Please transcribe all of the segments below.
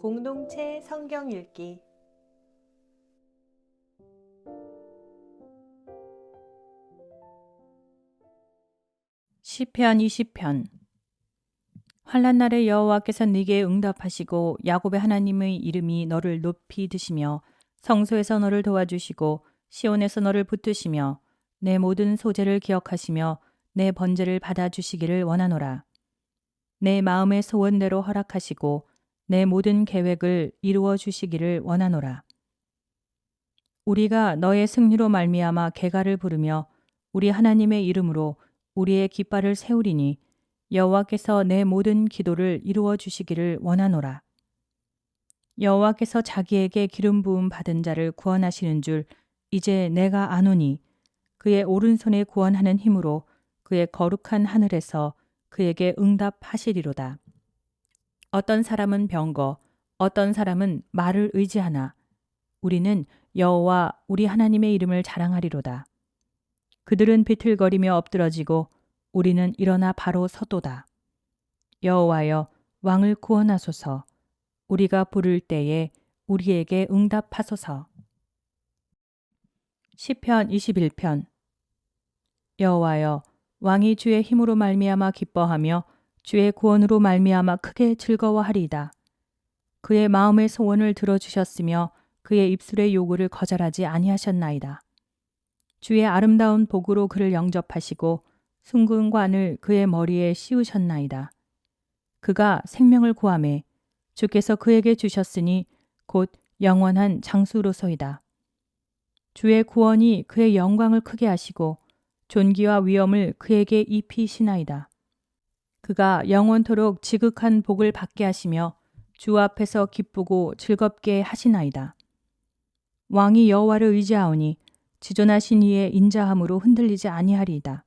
공동체 성경 읽기. 시편 20편. 환란 날에 여호와께서 네게 응답하시고 야곱의 하나님의 이름이 너를 높이 드시며 성소에서 너를 도와주시고 시온에서 너를 붙드시며 내 모든 소재를 기억하시며 내 번제를 받아 주시기를 원하노라. 내 마음의 소원대로 허락하시고 내 모든 계획을 이루어 주시기를 원하노라 우리가 너의 승리로 말미암아 개가를 부르며 우리 하나님의 이름으로 우리의 깃발을 세우리니 여호와께서 내 모든 기도를 이루어 주시기를 원하노라. 여호와께서 자기에게 기름 부음 받은 자를 구원하시는 줄 이제 내가 아노니 그의 오른손에 구원하는 힘으로 그의 거룩한 하늘에서 그에게 응답하시리로다. 어떤 사람은 병거, 어떤 사람은 말을 의지하나 우리는 여호와 우리 하나님의 이름을 자랑하리로다. 그들은 비틀거리며 엎드러지고 우리는 일어나 바로 서도다. 여호와여 왕을 구원하소서. 우리가 부를 때에 우리에게 응답하소서. 시편 21편 여호와여 왕이 주의 힘으로 말미암아 기뻐하며 주의 구원으로 말미암아 크게 즐거워하리이다. 그의 마음의 소원을 들어주셨으며 그의 입술의 요구를 거절하지 아니하셨나이다. 주의 아름다운 복으로 그를 영접하시고 숭근관을 그의 머리에 씌우셨나이다. 그가 생명을 구함에 주께서 그에게 주셨으니 곧 영원한 장수로소이다. 주의 구원이 그의 영광을 크게 하시고 존귀와 위엄을 그에게 입히시나이다. 그가 영원토록 지극한 복을 받게 하시며 주 앞에서 기쁘고 즐겁게 하시나이다. 왕이 여호와를 의지하오니 지존하신 이의 인자함으로 흔들리지 아니하리이다.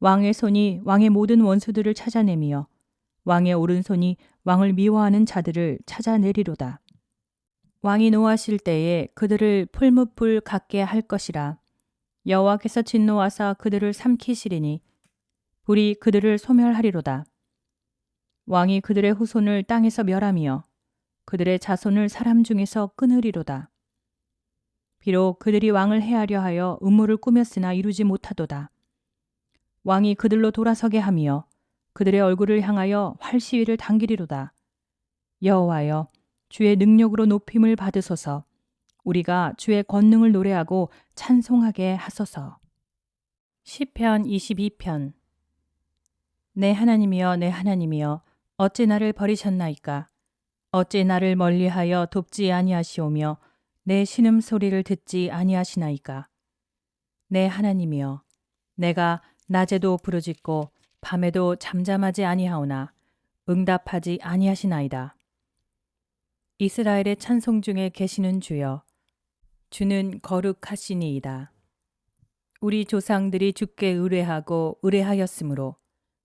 왕의 손이 왕의 모든 원수들을 찾아내며 왕의 오른손이 왕을 미워하는 자들을 찾아내리로다. 왕이 노하실 때에 그들을 풀무불 같게 할 것이라. 여호와께서 진노하사 그들을 삼키시리니 불이 그들을 소멸하리로다. 왕이 그들의 후손을 땅에서 멸하며 그들의 자손을 사람 중에서 끊으리로다. 비록 그들이 왕을 해하려 하여 음모를 꾸몄으나 이루지 못하도다. 왕이 그들로 돌아서게 하며 그들의 얼굴을 향하여 활 시위를 당기리로다. 여호와여 주의 능력으로 높임을 받으소서. 우리가 주의 권능을 노래하고 찬송하게 하소서. 시편 22편 내 하나님이여 내 하나님이여 어찌 나를 버리셨나이까 어찌 나를 멀리하여 돕지 아니하시오며 내 신음 소리를 듣지 아니하시나이까 내 하나님이여 내가 낮에도 부르짖고 밤에도 잠잠하지 아니하오나 응답하지 아니하시나이다. 이스라엘의 찬송 중에 계시는 주여 주는 거룩하시니이다. 우리 조상들이 주께 의뢰하고 의뢰하였으므로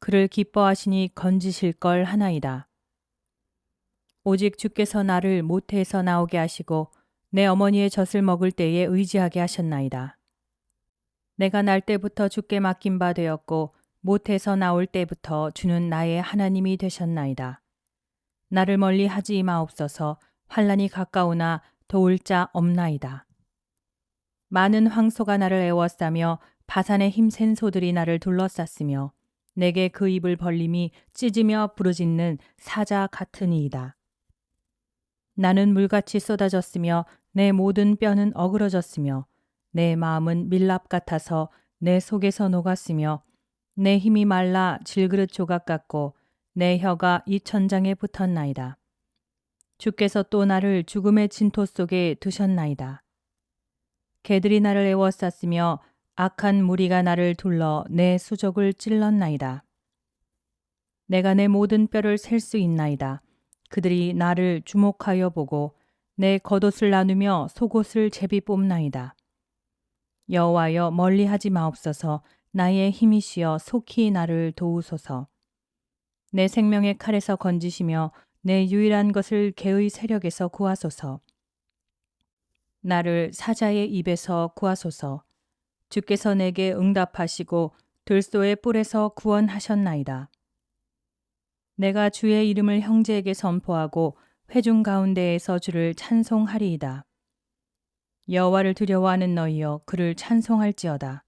그를 기뻐하시니 건지실 걸 하나이다. 오직 주께서 나를 모태에서 나오게 하시고 내 어머니의 젖을 먹을 때에 의지하게 하셨나이다. 내가 날 때부터 주께 맡긴 바 되었고 못해서 나올 때부터 주는 나의 하나님이 되셨나이다. 나를 멀리 하지 마옵소서 환란이 가까우나 도울 자 없나이다. 많은 황소가 나를 애워싸며 바산의 힘센 소들이 나를 둘러쌌으며 내게 그 입을 벌림이 찢으며 부르짖는 사자 같으니이다. 나는 물같이 쏟아졌으며 내 모든 뼈는 어그러졌으며 내 마음은 밀랍 같아서 내 속에서 녹았으며 내 힘이 말라 질그릇 조각 같고 내 혀가 이 천장에 붙었나이다. 주께서 또 나를 죽음의 진토 속에 두셨나이다. 개들이 나를 애워쌌으며 악한 무리가 나를 둘러 내 수족을 찔렀나이다. 내가 내 모든 뼈를 셀 수 있나이다. 그들이 나를 주목하여 보고 내 겉옷을 나누며 속옷을 제비 뽑나이다. 여호와여 멀리하지 마옵소서 나의 힘이시여 속히 나를 도우소서. 내 생명의 칼에서 건지시며 내 유일한 것을 개의 세력에서 구하소서. 나를 사자의 입에서 구하소서. 주께서 내게 응답하시고 들소의 뿔에서 구원하셨나이다. 내가 주의 이름을 형제에게 선포하고 회중 가운데에서 주를 찬송하리이다. 여호와를 두려워하는 너희여 그를 찬송할지어다.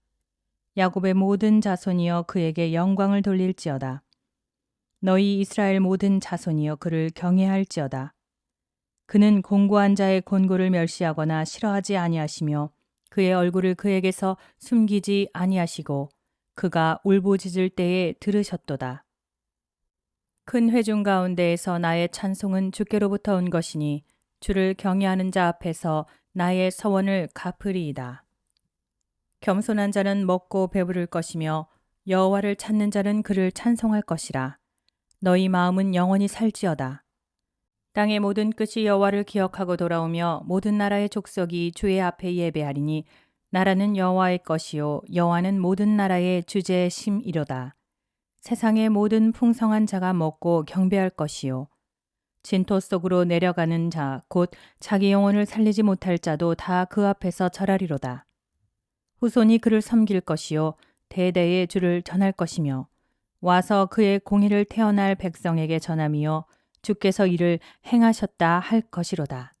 야곱의 모든 자손이여 그에게 영광을 돌릴지어다. 너희 이스라엘 모든 자손이여 그를 경외할지어다. 그는 공고한 자의 곤고를 멸시하거나 싫어하지 아니하시며 그의 얼굴을 그에게서 숨기지 아니하시고 그가 울부짖을 때에 들으셨도다. 큰 회중 가운데에서 나의 찬송은 주께로부터 온 것이니 주를 경외하는 자 앞에서 나의 서원을 갚으리이다. 겸손한 자는 먹고 배부를 것이며 여호와를 찾는 자는 그를 찬송할 것이라. 너희 마음은 영원히 살지어다. 땅의 모든 끝이 여호와를 기억하고 돌아오며 모든 나라의 족속이 주의 앞에 예배하리니 나라는 여호와의 것이요 여호와는 모든 나라의 주제의 심이로다. 세상의 모든 풍성한 자가 먹고 경배할 것이요 진토 속으로 내려가는 자 곧 자기 영혼을 살리지 못할 자도 다 그 앞에서 절하리로다. 후손이 그를 섬길 것이요 대대의 주를 전할 것이며 와서 그의 공의를 태어날 백성에게 전함이요 주께서 이를 행하셨다 할 것이로다.